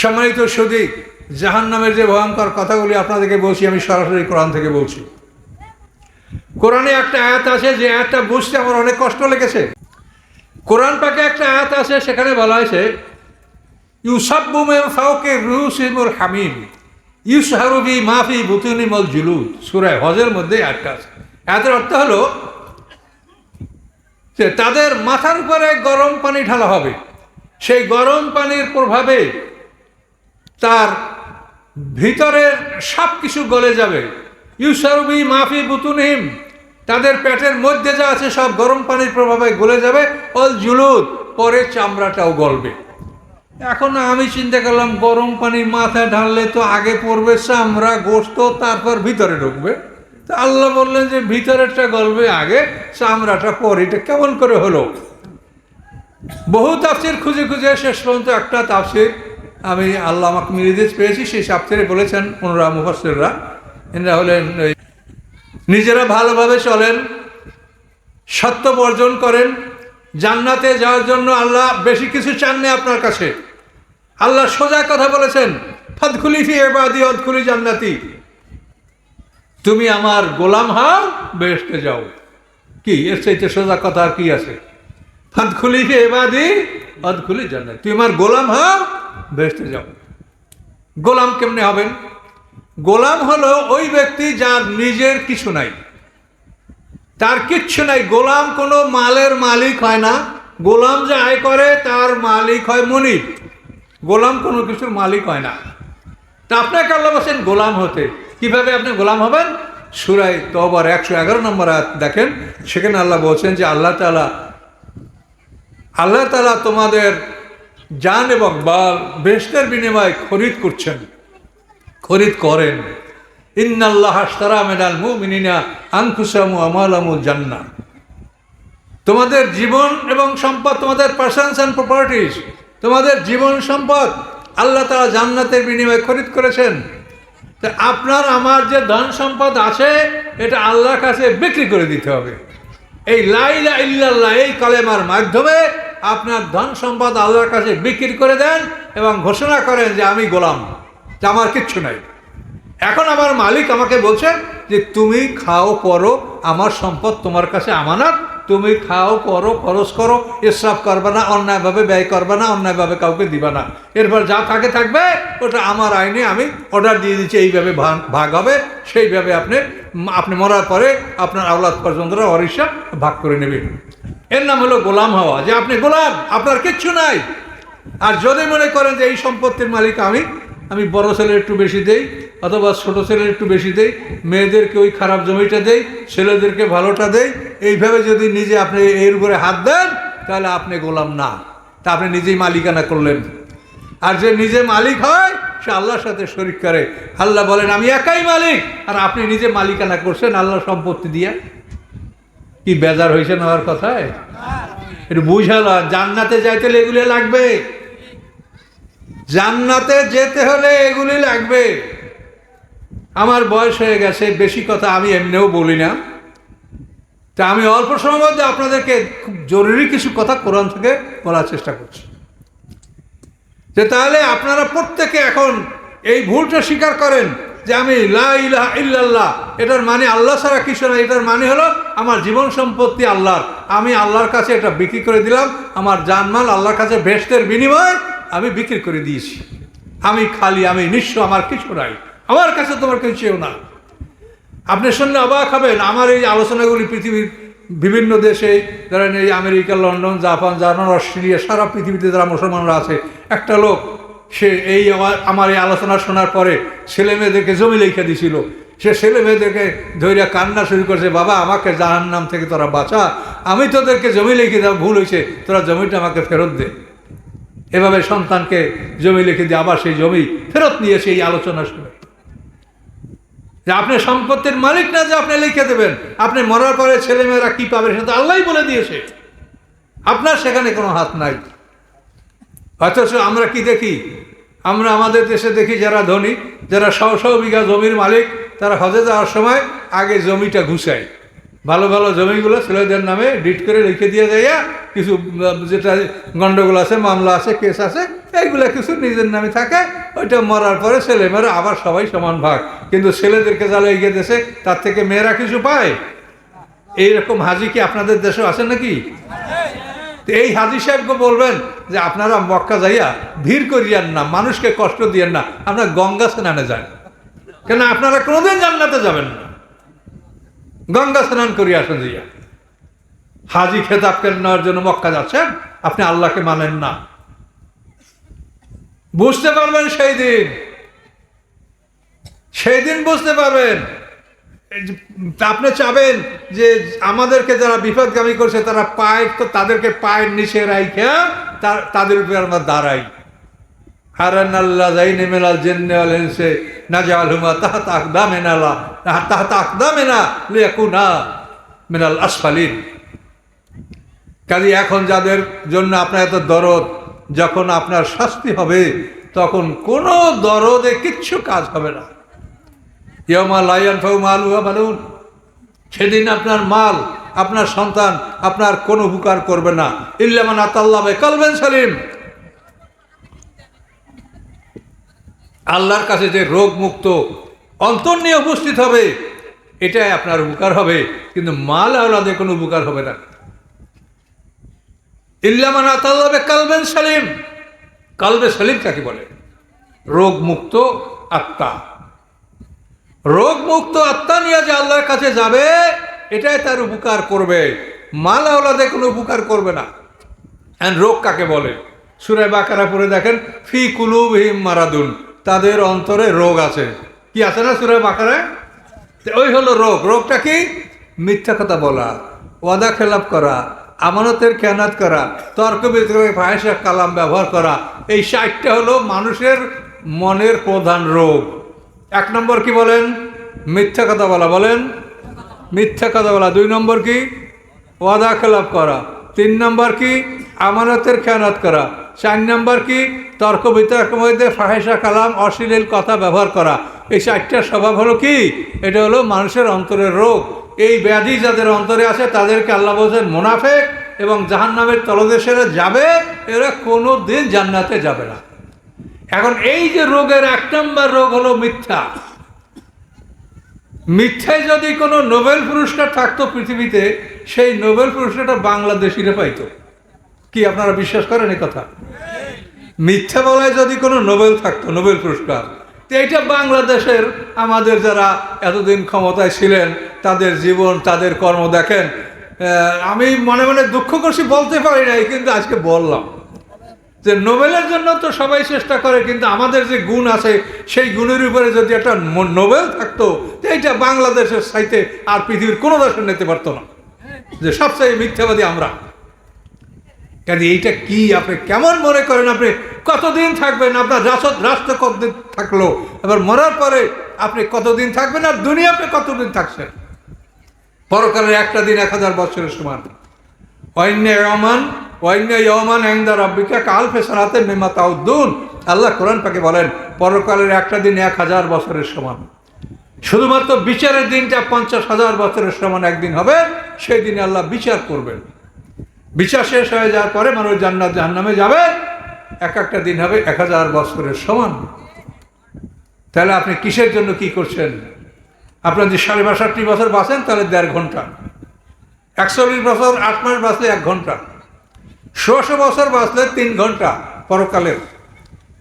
সম্মানিত সুদী জাহান নামের যে ভয়ঙ্কর কথাগুলি আপনাদেরকে বলছি, আমি সরাসরি কোরআন থেকে বলছি। কোরআনে একটা আয়াত আছে, যে আয়াতটা বুঝতে আমার অনেক কষ্ট লেগেছে। কোরআন পাকে একটা আয়াত আছে, সেখানে বলা হয়েছে ইউসাব্বুমে ফাউকে রুসিমুল হামিম ইউসহারুবি মাফি বুতুনিমল জুলুদ। সুরায় হজের মধ্যে একটা আছে। আয়াতের অর্থ হলো যে তাদের মাথার উপরে গরম পানি ঢালা হবে। সেই গরম পানির প্রভাবে তার ভিতরের সব কিছু গলে যাবে। ইউসারবি মাফি বুতুনহিম, তাদের পেটের মধ্যে যা আছে সব গরম পানির প্রভাবে গলে যাবে, অল জুলুদ, পরে চামড়াটাও গলবে। এখন আমি চিন্তা করলাম, গরম পানি মাথায় ঢাললে তো আগে পড়বে চামড়া গোস্ত তারপর ভিতরে ঢুকবে। তো আল্লাহ বললেন যে ভিতরেরটা গলবে আগে, চামড়াটা পরে। এটা কেমন করে হলো? বহু তাফসির খুঁজে খুঁজে শেষ পর্যন্ত একটা তাফসির আমি আল্লাহ আমাকে নির্দেশ পেয়েছি, সেই তাফসিরে বলেছেন পুনরা মুফাসিররা এরা হলেন নিজেরা ভালোভাবে চলেন, সত্য বর্জন করেন, জান্নাতে যাওয়ার জন্য আল্লাহ বেশি কিছু চাননি আপনার কাছে। আল্লাহ সোজা কথা বলেছেন, ফদখুলি ফি এবাদি অদখুলি জান্নাতি। তুমি আমার গোলাম হও, বেহেশতে যাও। কি? এর চাইতে সোজা কথা আর কি আছে? ফদখুলি এবাদি অদখুলি জান্নাত। তুমি আমার গোলাম হও বেহেশতে যাও। গোলাম কেমনে হবেন? গোলাম হলো ওই ব্যক্তি যার নিজের কিছু নাই। তার কিচ্ছু নাই। গোলাম কোনো মালের মালিক হয় না। গোলাম যে আয় করে, তার মালিক হয় মনিব। গোলাম কোনো কিছুর মালিক হয় না। তা আপনাকে আল্লাহ বলছেন, গোলাম হতে। কীভাবে আপনি গোলাম হবেন? সুরাই তবার একশো এগারো নম্বর দেখেন। সেখানে আল্লাহ বলছেন যে আল্লাহ তালা আল্লাহ তালা তোমাদের জান এবং বাল বেস্টের বিনিময়ে খরিদ করছেন। খরিদ করেন। ইন্নাল্লাহ জান্নাহ। তোমাদের জীবন এবং সম্পদ তোমাদের অ্যান্ড প্রপার্টিজ তোমাদের জীবন সম্পদ আল্লাহ তারা জান্নাতের বিনিময়ে খরিদ করেছেন। তা আপনার, আমার যে ধন সম্পদ আছে, এটা আল্লাহর কাছে বিক্রি করে দিতে হবে। এই লাইলা ইল্লাল্লাহ এই কালেমার মাধ্যমে আপনার ধন সম্পদ আল্লাহর কাছে বিক্রি করে দেন এবং ঘোষণা করেন যে আমি গোলাম। যে আমার কিচ্ছু নাই। এখন আমার মালিক আমাকে বলছে যে, তুমি খাও, পরো, আমার সম্পদ তোমার কাছে আমানত তুমি খাও, করো, খরচ করো এসব করবে না, অন্যায়ভাবে ব্যয় করবে না, অন্যায়ভাবে কাউকে দিবা না। এরপর যা থাকে থাকবে, ওটা আমার আইনে আমি অর্ডার দিয়ে দিচ্ছি, এইভাবে ভাগ- ভাগ হবে, সেইভাবে আপনি আপনি মরার পরে আপনার আওলাদ পর্যন্তরা অরিসা ভাগ করে নেবেন এর নাম হলো গোলাম হওয়া। যে আপনি গোলাম, আপনার কিচ্ছু নাই। আর যদি মনে করেন যে এই সম্পত্তির মালিক আমি আমি বড় ছেলে একটু বেশি দেই অথবা ছোটো ছেলের একটু বেশি দেই, মেয়েদেরকে ওই খারাপ জমিটা দেই, ছেলেদেরকে ভালোটা দেই, এইভাবে যদি নিজে আপনি এর উপরে হাত দেন, তাহলে আপনি গোলাম না। তা আপনি নিজেই মালিকানা করলেন। আর যে নিজে মালিক হয়, সে আল্লাহর সাথে শরিক করে। আল্লাহ বলেন, আমি একাই মালিক। আর আপনি নিজে মালিকানা করছেন আল্লাহ সম্পত্তি দিয়া। কি বেজার হয়েছে নেওয়ার কথায়? একটু বুঝালো জান্নাতে যাইতে হলে এগুলো লাগবে। জান্নাতে যেতে হলে এগুলি লাগবে। আমার বয়স হয়ে গেছে, বেশি কথা আমি এমনিও বলি না। তা আমি অল্প সময়ের মধ্যে আপনাদেরকে খুব জরুরি কিছু কথা কোরআন থেকে বলার চেষ্টা করছি। যে তাহলে আপনারা প্রত্যেকে এখন এই ভুলটা স্বীকার করেন যে আমি ইল্লাল্লাহ, এটার মানে আল্লাহ ছাড়া কিছু না এটার মানে হলো আমার জীবন সম্পত্তি আল্লাহর। আমি আল্লাহর কাছে এটা বিক্রি করে দিলাম, আমার জানমাল আল্লাহর কাছে ভেস্তের বিনিময়ে আমি বিক্রি করে দিয়েছি। আমি খালি, আমি নিঃস্ব, আমার কিছু নাই। আমার কাছে তোমার কিছুও না। আপনি শুনলে অবাক হবেন, আমার এই আলোচনাগুলি পৃথিবীর বিভিন্ন দেশে ধরেন এই America, London, Japan, German, Australia, সারা পৃথিবীতে যারা মুসলমানরা আছে, একটা লোক, সে এই আমার আমার এই আলোচনা শোনার পরে ছেলে মেয়েদেরকে জমি লিখে দিছিল। সে ছেলে মেয়েদেরকে ধৈর্য কান্না শুরু করছে, বাবা, আমাকে জাহান নাম থেকে তোরা বাঁচা। আমি তোদেরকে জমি লিখে দেওয়া ভুল হয়েছে, তোরা জমিটা আমাকে ফেরত দে। এভাবে সন্তানকে জমি লিখে দিয়ে আবার সেই জমি ফেরত নিয়ে সেই আলোচনা শুনে। যে আপনি সম্পত্তির মালিক না যে আপনি লিখে দেবেন। আপনি মরার পরে ছেলেমেয়েরা কি পাবে সেটা আল্লাহ বলে দিয়েছে। আপনার সেখানে কোনো হাত নাই। অথচ আমরা কি দেখি? আমরা আমাদের দেশে দেখি যারা ধনী, যারা শ শ বিঘা জমির মালিক, তারা হজে যাওয়ার সময় আগে জমিটা ঘুষায় ভালো ভালো জমিগুলো ছেলেদের নামে ডিট করে রেখে দিয়ে যাইয়া কিছু, যেটা গন্ডগোল আছে, মামলা আছে, কেস আছে, এইগুলো কিছু নিজের নামে থাকে, ওইটা মরার পরে ছেলে মেয়েরা আবার সবাই সমান ভাগ। কিন্তু ছেলেদেরকে জ্বালা এগিয়ে দেশে, তার থেকে মেয়েরা কিছু পায়? এইরকম হাজি কি আপনাদের দেশে আছে নাকি? এই হাজি সাহেবকে বলবেন যে আপনারা মক্কা যাইয়া ভিড় করিয়েন না, মানুষকে কষ্ট দিয়েন না আপনারা গঙ্গা স্নানে যান কেন আপনারা কোনোদিন জান্নাতে যাবেন না। গঙ্গা স্নান করি আসেন যাইয়া হাজি খেতাব কেন নেওয়ার জন্য মক্কা যাচ্ছেন? আপনি আল্লাহকে মানেন না। বুঝতে পারবেন সেই দিন। সেই দিন বুঝতে পারবেন। আপনি চাবেন যে আমাদেরকে যারা বিপদগামী করছে, তারা পায় তো তাদেরকে পায়ের নিচে রাইখা তাদের উপরে আমরা দাঁড়াই। হারান আল্লাহ মেলাল হুমা কাজে এখন যাদের জন্য আপনার এত দরদ, যখন আপনার শাস্তি হবে, তখন কোনো দরদে কিচ্ছু কাজ হবে না। ইয়মা লাইয়ান ফাউ মাল উহা মালুন সেদিন আপনার মাল, আপনার সন্তান, আপনার কোনো উপকার করবে না। ইল্লামান আতাল্লাবে কালবেন সালিম। আল্লাহর কাছে যে রোগ মুক্ত অন্তর নিয়ে উপস্থিত হবে, এটাই আপনার উপকার হবে। কিন্তু মাল আওলাদে কোনো উপকার হবে না। ইল্লামান আতাল্লাবে কালবেন সালিম। কালবে সালিম কাকে বলে? রোগ মুক্ত আত্মা। রোগ মুক্ত আত্মা নিয়ে যে আল্লাহর কাছে যাবে, এটাই তার উপকার করবে। মাল আওলাদে কোনো উপকার করবে না। অ্যান্ড রোগ কাকে বলে? সুরে বাকারা পরে দেখেন, ফি কুলু হিম মারাদুন। তাদের অন্তরে রোগ আছে। কি আছে না সুরে বাকারায়? ওই হলো রোগ। রোগটা কি? মিথ্যা কথা বলা, ওয়াদা খেলাপ করা, আমানতের খেয়ানাত করা, তর্ক বিতর্কে ভাষা কালাম ব্যবহার করা। এই ষাটটা হলো মানুষের মনের প্রধান রোগ। এক নম্বর কি বলেন? মিথ্যা কথা বলা বলেন। মিথ্যা কথা বলা। দুই নম্বর কি? ওয়াদা খেলাপ করা। তিন নম্বর কি? আমানতের খেয়ানত করা। চার নম্বর কি? তর্ক বিতর্ক মধ্যে ফাহেসা কালাম অশ্লীল কথা ব্যবহার করা। এই চারটার স্বভাব হলো কি? এটা হলো মানুষের অন্তরের রোগ। এই ব্যাধি যাদের অন্তরে আছে, তাদেরকে আল্লাহ বলছেন মুনাফেক এবং জাহান নামের তলদেশেরা যাবে, এরা কোনো দিন জান্নাতে যাবে না। এখন এই যে রোগের এক নম্বর রোগ হলো মিথ্যা। মিথ্যায় যদি কোনো নোবেল পুরস্কার থাকতো পৃথিবীতে, সেই নোবেল পুরস্কারটা বাংলাদেশিরা পাইতো। কি আপনারা বিশ্বাস করেন এই কথা? মিথ্যা বলায় যদি কোনো নোবেল থাকতো, নোবেল পুরস্কার এইটা বাংলাদেশের আমাদের যারা এতদিন ক্ষমতায় ছিলেন, তাদের জীবন, তাদের কর্ম দেখেন আমি মনে মনে দুঃখ করছি, বলতে পারি নাই, কিন্তু আজকে বললাম যে নোবেলের জন্য তো সবাই চেষ্টা করে, কিন্তু আমাদের যে গুণ আছে, সেই গুণের উপরে যদি একটা নোবেল থাকতো এইটা বাংলাদেশের সাইতে আর পৃথিবীর কোনো দেশে নিতে পারতো না। যে সবচেয়ে মিথ্যাবাদী আমরা। কাজে এইটা কি? আপনি কেমন মনে করেন? আপনি কতদিন থাকবেন? আপনার রাষ্ট্র রাষ্ট্র কতদিন থাকল? এবার মরার পরে আপনি কতদিন থাকবেন? আর দুনিয়াতে কতদিন থাকছেন? পরকালের একটা দিন এক হাজার বছরের সমান। অন্য রহমান অন্য ইয়মান এংদা রব্বিকা কাল ফেসারাতে মেমা আল্লাহ কোরআন পাকে বলেন, পরকালের একটা দিন এক হাজার বছরের সমান। শুধুমাত্র বিচারের দিনটা পঞ্চাশ হাজার বছরের সমান একদিন হবে, সেই দিনে আল্লাহ বিচার করবেন। বিচার শেষ হয়ে যাওয়ার পরে মানুষ জান্নাত জাহান্নামে যাবে। এক একটা দিন হবে এক হাজার বছরের সমান। তাহলে আপনি কিসের জন্য কি করছেন? আপনার যদি সাড়ে বাষট্টি বছর বাঁচেন, তাহলে দেড় ঘণ্টা। একচল্লিশ বছর, আট মাস বাঁচলে এক ঘণ্টা। ষোলোশো বছর বাঁচলে তিন ঘণ্টা পরকালের।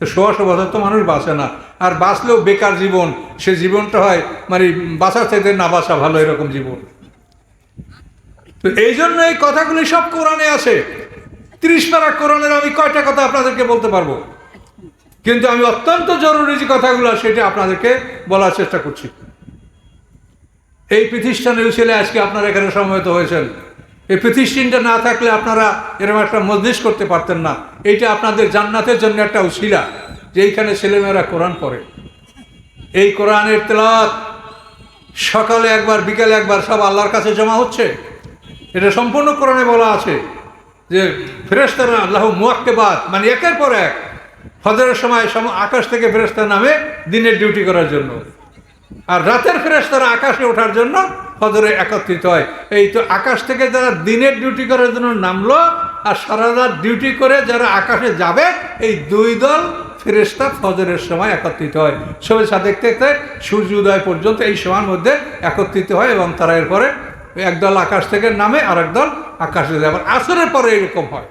ষোলোশো বছর তো মানুষ বাঁচে না। আর বাঁচলেও বেকার জীবন। সে জীবনটা হয় মানে বাঁচার চাইতে না বাঁচা ভালো এরকম জীবন। তো এই জন্য এই কথাগুলি সব কোরআনে আছে। ত্রিশ পারা কোরআনের আমি কয়টা কথা আপনাদেরকে বলতে পারব? কিন্তু আমি অত্যন্ত জরুরি যে কথাগুলো, সেটা আপনাদেরকে বলার চেষ্টা করছি। এই প্রতিষ্ঠানের ছেলে আজকে আপনারা এখানে সমবেত হয়েছেন। এই প্রতিষ্ঠানটা না থাকলে আপনারা এরকম একটা মজলিস করতে পারতেন না। এইটা আপনাদের জান্নাতের জন্য একটা উশিলা যে এইখানে ছেলেমেয়েরা কোরআন পড়ে। এই কোরআনের তেলাওয়াত সকালে একবার, বিকালে একবার সব আল্লাহর কাছে জমা হচ্ছে? এটা সম্পূর্ণ কোরআনে বলা আছে যে ফেরেস্তারা আল্লাহ মুয়াক্কেবাদ মানে একের পর এক ফজরের সময় সম আকাশ থেকে ফেরেস্তার নামে দিনের ডিউটি করার জন্য। আর রাতের ফেরেস তারা আকাশে ওঠার জন্য ফজরে একত্রিত হয়। এই তো আকাশ থেকে যারা দিনের ডিউটি করার জন্য নামলো আর সারা রাত ডিউটি করে যারা আকাশে যাবে, এই দুই দল ফেরেস্তা ফজরের সময় একত্রিত হয়। সবাই সাথে দেখতে দেখতে সূর্য উদয় পর্যন্ত এই সময়ের মধ্যে একত্রিত হয় এবং তারা এরপরে একদল আকাশ থেকে নামে আর একদল আকাশে যায়। আবার আসরের পরে এরকম হয়।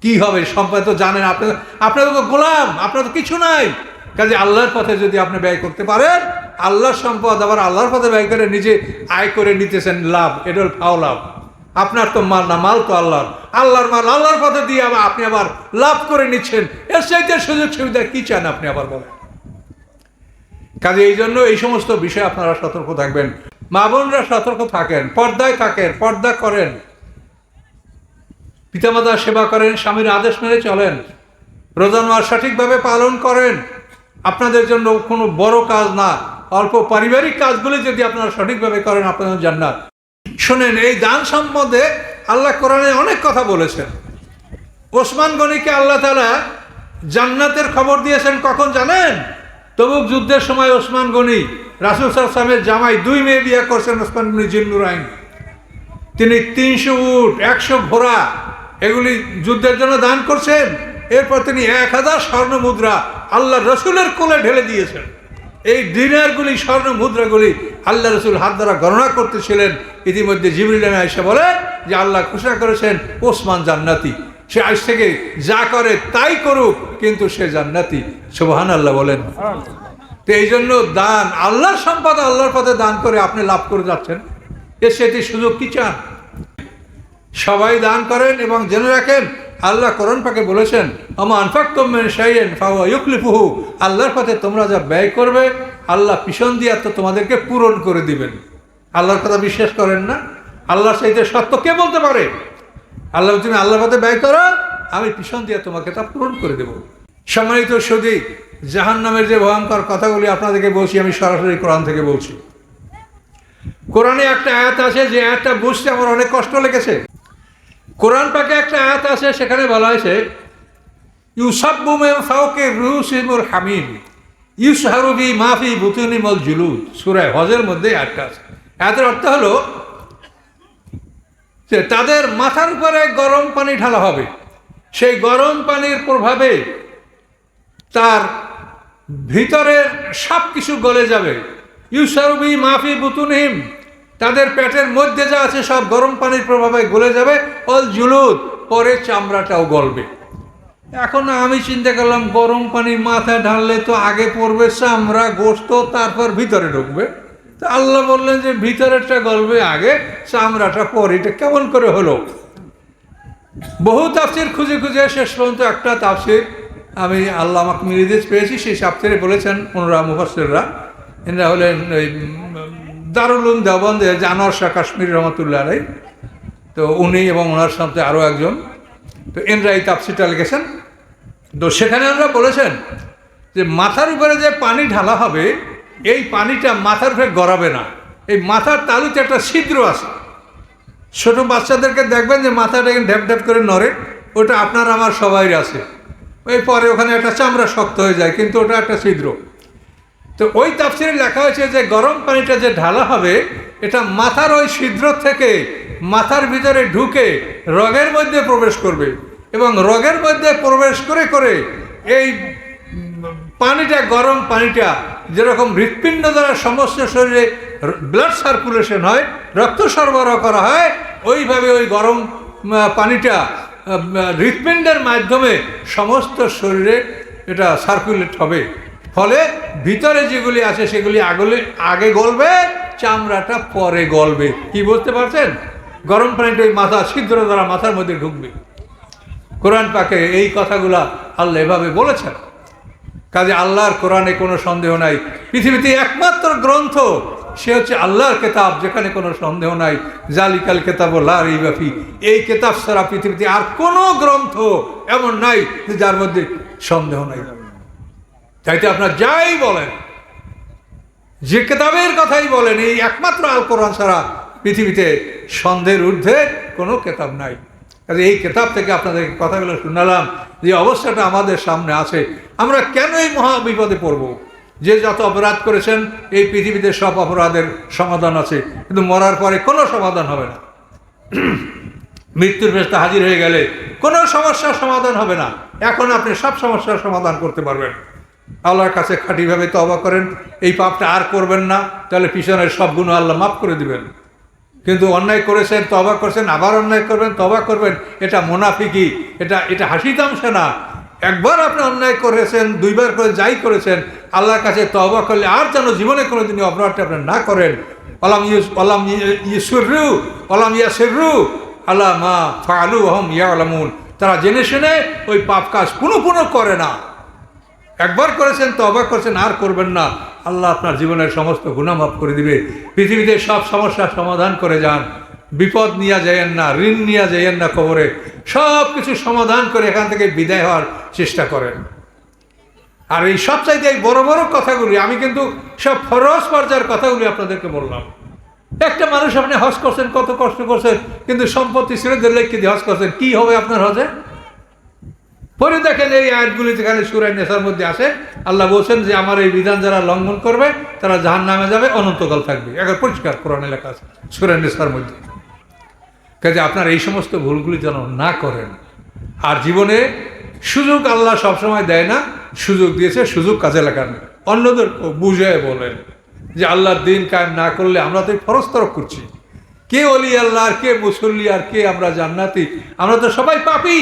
কি হবে? সম্পদ তো জানেন আপনি। আপনাদের তো গোলাম, আপনার তো কিছু নাই। কাজে আল্লাহর পথে যদি আপনি ব্যয় করতে পারেন, আল্লাহর সম্পদ আবার আল্লাহর পথে ব্যয় করে নিজে আয় করে নিতেছেন লাভ। এটা ফাও লাভ। আপনার তো মাল না, মাল তো আল্লাহর। আল্লাহর মাল আল্লাহর পথে দিয়ে আবার আপনি আবার লাভ করে নিচ্ছেন। এর চাইতে সুযোগ সুবিধা কি চান আপনি আবার বলেন? কাজে এই জন্য এই সমস্ত বিষয়ে আপনারা সতর্ক থাকবেন। মা বোনরা সতর্ক থাকেন, পর্দায় থাকেন, পর্দা করেন। পিতামাতার সেবা করেন, স্বামীর আদেশ মেনে চলেন। রোজান মাস সঠিকভাবে পালন করেন। আপনাদের জন্য কোনো বড় কাজ না। অল্প পারিবারিক কাজগুলি যদি আপনারা সঠিকভাবে করেন আপনাদের জান্নাত। শোনেন, এই দান সম্বন্ধে আল্লাহ কোরআনে অনেক কথা বলেছেন। ওসমান গনিকে আল্লাহ তালা জান্নাতের খবর দিয়েছেন, কখন জানেন? তবুক যুদ্ধের সময় ওসমান গনি, রাসুল সালামের জামাই দুই মেয়ে বিয়ে করছেন ওসমান গনি জিন্নুরাইন তিনি তিনশো উট, একশো ঘোড়া এগুলি যুদ্ধের জন্য দান করছেন। এরপর তিনি এক হাজার স্বর্ণ মুদ্রা আল্লাহ রসুলের কোলে ঢেলে দিয়েছেন। এই দিনারগুলি স্বর্ণ মুদ্রাগুলি আল্লাহ রসুল হাত দ্বারা গণনা করতেছিলেন। ইতিমধ্যে জিবরিল এসে বলে যে আল্লাহ ঘোষণা করেছেন, ওসমান জান্নাতি। সে আজ থেকে যা করে তাই করুক, কিন্তু সে জান্নাতি। সুবহান আল্লাহ বলেন। তো এই জন্য দান, আল্লাহর সম্পদ আল্লাহর পথে দান করে আপনি লাভ করে যাচ্ছেন। এর সেটি সুযোগ কি চান? সবাই দান করেন এবং জেনে রাখেন, আল্লাহ করণ পাকে বলেছেন আমা আনফাক তোমেন ফাওয়া ইউকলিফুহু আল্লাহর পথে তোমরা যা ব্যয় করবে, আল্লাহ পিছন দিয়া তো তোমাদেরকে পূরণ করে দিবেন। আল্লাহর কথা বিশ্বাস করেন না? আল্লাহ সাইতে সত্য কে বলতে পারে? আল্লাহ তুমি আল্লাহর পথে ব্যয় করো, আমি পিছন দিয়ে তোমাকে তা পূরণ করে দেব। সম্মানিত সদি জাহান নামের যে ভয়ঙ্কর কথাগুলি আপনাদেরকে বলছি, আমি সরাসরি কোরআন থেকে বলছি। কোরআনে একটা আয়াত আছে, যে আয়াতটা বুঝতে আমার অনেক কষ্ট লেগেছে। কোরআন পাকে একটা আয়াত আছে, সেখানে বলা হয়েছে ইউসাবুমের ফাউকে রুসিমুল হামিম ইউসহারুবি মাফি বুতুনিমল জুলুদ। সুরায় হজের মধ্যে আয়াতটা আছে। আয়াতের অর্থ হলো যে তাদের মাথার উপরে গরম পানি ঢালা হবে। সেই গরম পানির প্রভাবে তার ভিতরের সব কিছু গলে যাবে। ইউসারবি মাফি বুতুনহিম, তাদের পেটের মধ্যে যা আছে সব গরম পানির প্রভাবে গলে যাবে। অল জুলুদ পরে চামড়াটাও গলবে। এখন আমি চিন্তা করলাম, গরম পানি মাথায় ঢাললে তো আগে পড়বে চামড়া গোস্ত তারপর ভিতরে ঢুকবে। তো আল্লাহ বললেন যে ভিতরেরটা গলবে আগে, চামড়াটা পরে। এটা কেমন করে হলো? বহু তাফসির খুঁজে খুঁজে শেষ পর্যন্ত একটা তাফসির আমি আল্লাহ আমাকে মিরিদেশ পেয়েছি, সেই তাফসিরে বলেছেন ওনারা মুফাসিররা এনারা হলেন ওই দারুল উম দেওবন্দে জানোয়ার কাশ্মীর রহমতুল্লাহ রাই তো উনি এবং ওনার সাথে আরও একজন। তো এনরা এই তাফসিরটা লিখেছেন। তো সেখানে আমরা বলেছেন যে মাথার উপরে যে পানি ঢালা হবে এই পানিটা মাথার উপরে গড়াবে না। এই মাথার তালুতে একটা ছিদ্র আছে। ছোট বাচ্চাদেরকে দেখবেন যে মাথাটা ঢ্যাপ ঢ্যাপ করে নড়ে। ওটা আপনার আমার সবাই আছে। ওই পরে ওখানে একটা চামড়া শক্ত হয়ে যায়, কিন্তু ওটা একটা ছিদ্র। তো ওই তাফসিরে লেখা হয়েছে যে গরম পানিটা যে ঢালা হবে, এটা মাথার ওই ছিদ্র থেকে মাথার ভিতরে ঢুকে রগের মধ্যে প্রবেশ করবে। এবং রগের মধ্যে প্রবেশ করে করে এই পানিটা, গরম পানিটা যেরকম হৃৎপিণ্ড দ্বারা সমস্ত শরীরে ব্লাড সার্কুলেশন হয়, রক্ত সরবরাহ করা হয়, ওইভাবে ওই গরম পানিটা হৃৎপিণ্ডের মাধ্যমে সমস্ত শরীরে এটা সার্কুলেট হবে। ফলে ভিতরে যেগুলি আছে সেগুলি আগলে, আগে গলবে, চামড়াটা পরে গলবে। কি বলতে পারছেন? গরম পানিটা ওই মাথা, ছিদ্র দ্বারা মাথার মধ্যে ঢুকবে। কোরআন পাকে এই কথাগুলা আল্লাহ এভাবে বলেছেন। কাজে আল্লাহর কোরআনে কোনো সন্দেহ নাই। পৃথিবীতে একমাত্র গ্রন্থ, সে হচ্ছে আল্লাহর কেতাব, যেখানে কোনো সন্দেহ নাই। জালিকাল কেতাব লার এই ব্যাপী এই কেতাব ছাড়া পৃথিবীতে আর কোনো গ্রন্থ এমন নাই যার মধ্যে সন্দেহ নাই। চাইতে আপনার যাই বলেন, যে কেতাবের কথাই বলেন, এই একমাত্র আল কোরআন ছাড়া পৃথিবীতে সন্দেহের ঊর্ধ্বে কোনো কেতাব নাই। কাজে এই কেতাব থেকে আপনাদের কথাগুলো শুনালাম যে অবস্থাটা আমাদের সামনে আছে। আমরা কেন এই মহা বিপদে পড়ব? যে যত অপরাধ করেছেন, এই পৃথিবীতে সব অপরাধের সমাধান আছে। কিন্তু মরার পরে কোনো সমাধান হবে না। মৃত্যুর ব্যস্ত হাজির হয়ে গেলে কোনো সমস্যার সমাধান হবে না। এখন আপনি সব সমস্যার সমাধান করতে পারবেন। আল্লাহর কাছে খাঁটিভাবে তবা করেন। এই পাপটা আর করবেন না। তাহলে পিছনের সব গুণ আল্লাহ মাফ করে দিবেন। কিন্তু অন্যায় করেছেন তবা করছেন, আবার অন্যায় করবেন তবা করবেন, এটা মোনাফিকি এটা এটা হাসি তামসা না। একবার আপনি অন্যায় করেছেন, দুইবার করে যাই করেছেন, আল্লাহর কাছে তবা করলে আর যেন জীবনে কোনো দিনই অপরাধটা আপনি না করেন। অলাম ইউস অলাম ইসুরু অলাম ইয়াসিরু, আল্লাহ মা ফালু হম ইয়া আলামুন তারা জেনে শুনে ওই পাপ কাজ পুনঃ পুনঃ করে না। একবার করেছেন তো অবাক করেছেন, আর করবেন না। আল্লাহ আপনার জীবনের সমস্ত গুণা মাফ করে দিবে। পৃথিবীতে সব সমস্যার সমাধান করে যান। বিপদ নিয়ে যাইয়েন না, ঋণ নিয়ে যাইয়েন না খবরে সব কিছু সমাধান করে এখান থেকে বিদায় হওয়ার চেষ্টা করেন। আর এই সব চাইতে এই বড় বড় কথাগুলি, আমি কিন্তু সব ফরজ পর্যায়ের কথাগুলি আপনাদেরকে বললাম। একটা মানুষ আপনি হজ করছেন, কত কষ্ট করছেন, কিন্তু সম্পত্তি ছেড়ে দিলে কি হজ করছেন? কি হবে আপনার হজে? পরে দেখেন এই আয়াতগুলি যেখানে সুরাই নেশার মধ্যে আসে আল্লাহ বলছেন যে আমার এই বিধান যারা লঙ্ঘন করবে, তারা জাহান নামে যাবে, অনন্তকাল থাকবে। একবার পরিষ্কার কোরআন লেখা আছে সুরাই নেশার মধ্যে। কাজে আপনার এই সমস্ত ভুলগুলি যেন না করেন। আর জীবনে সুযোগ আল্লাহ সবসময় দেয় না, সুযোগ দিয়েছে, সুযোগ কাজে লাগান। অন্যদের বুঝে বলেন যে আল্লাহর দিন কায়েম না করলে আমরা তো ফরজ তরফ করছি। কে অলি আল্লাহ আর কে মুসল্লি আর কে আমরা জান্নাতি? আমরা তো সবাই পাপি।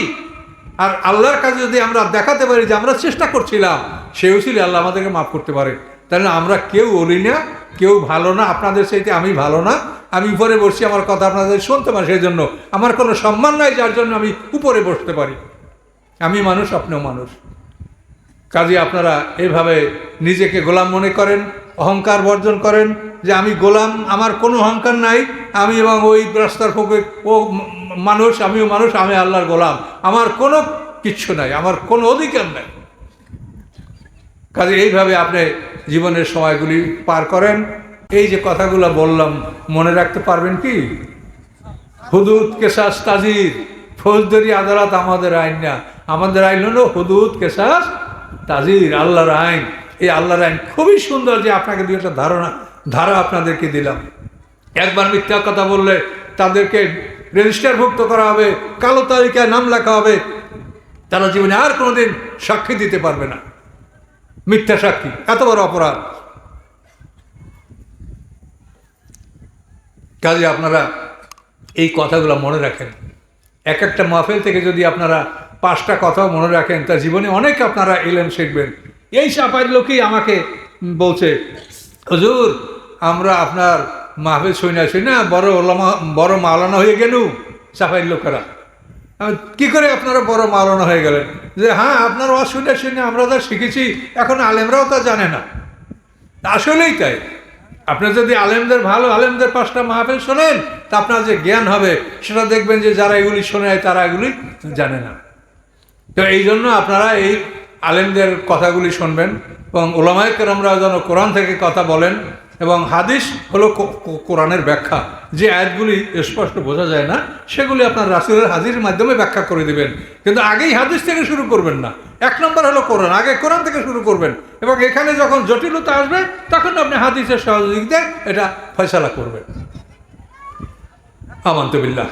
আর আল্লাহর কাছে যদি আমরা দেখাতে পারি যে আমরা চেষ্টা করছিলাম সেও ছিল আল্লাহ আমাদেরকে মাফ করতে পারে তাহলে আমরা কেউ অলি না, কেউ ভালো না, আপনাদের চাইতে আমি ভালো না। আমি উপরে বসছি, আমার কথা আপনাদের শুনতে পারি সেই জন্য আমার কোনো সম্মান নাই, যার জন্য আমি উপরে বসতে পারি। আমি মানুষ, আপনিও মানুষ। কাজে আপনারা এভাবে নিজেকে গোলাম মনে করেন। অহংকার বর্জন করেন যে আমি গোলাম, আমার কোনো অহংকার নাই। আমি এবং ওই রাস্তার পক্ষে ও মানুষ, আমিও মানুষ, আমি আল্লাহর গোলাম। আমার কোনো কিচ্ছু নাই, আমার কোনো অধিকার নাই। কাজে এইভাবে আপনি জীবনের সময়গুলি পার করেন। এই যে কথাগুলো বললাম, মনে রাখতে পারবেন কি? হুদুদ, কেশাস, তাজির, ফৌজদারি, আদালত আমাদের আইন না। আমাদের আইন হলো হুদুদ, কেশাস, তাজির, আল্লাহর আইন। এই আল্লাহ আইন খুবই সুন্দর যে আপনাকে দুই একটা ধারণা, ধারা আপনাদেরকে দিলাম। একবার মিথ্যা কথা বললে তাদেরকে রেজিস্টারভুক্ত করা হবে, কালো তালিকায় নাম লেখা হবে। তারা জীবনে আর কোনোদিন সাক্ষী দিতে পারবে না। মিথ্যা সাক্ষী, এত বড় অপরাধ। কাজে আপনারা এই কথাগুলো মনে রাখেন। এক একটা মাহফিল থেকে যদি আপনারা পাঁচটা কথাও মনে রাখেন, তা জীবনে অনেক আপনারা এলেন শিখবেন। এই সাপাইর লোকই আমাকে বলছে, হজুর, আমরা আপনার মাহফিল শুনে শুনে বড় ওলামা, বড় মাওলানা হয়ে গেল সাফাইর লোকেরা। কি করে আপনারা বড় মাওলানা হয়ে গেলেন? যে হ্যাঁ আপনার ওয়াজ শুনে আমরা যা শিখেছি, এখন আলেমরাও তা জানে না। আসলেই তাই। আপনি যদি আলেমদের ভালো আলেমদের পাঁচটা মাহফিল শোনেন, তা আপনার যে জ্ঞান হবে, সেটা দেখবেন যে যারা এগুলি শোনে, তারা এগুলি জানে না। তো এই জন্য আপনারা এই আলেমদের কথাগুলি শুনবেন এবং ওলামায় কেরমরা যেন কোরআন থেকে কথা বলেন এবং হাদিস হলো কোরআনের ব্যাখ্যা। যে আয়াতগুলি স্পষ্ট বোঝা যায় না, সেগুলি আপনার রাসুলের হাদিসের মাধ্যমে ব্যাখ্যা করে দিবেন। কিন্তু আগেই হাদিস থেকে শুরু করবেন না। এক নম্বর হলো কোরআন, আগে কোরআন থেকে শুরু করবেন। এবং এখানে যখন জটিলতা আসবে, তখন আপনি হাদিসের সহযোগিতায় এটা ফয়সালা করবেন। আমন্তবিল্লাহ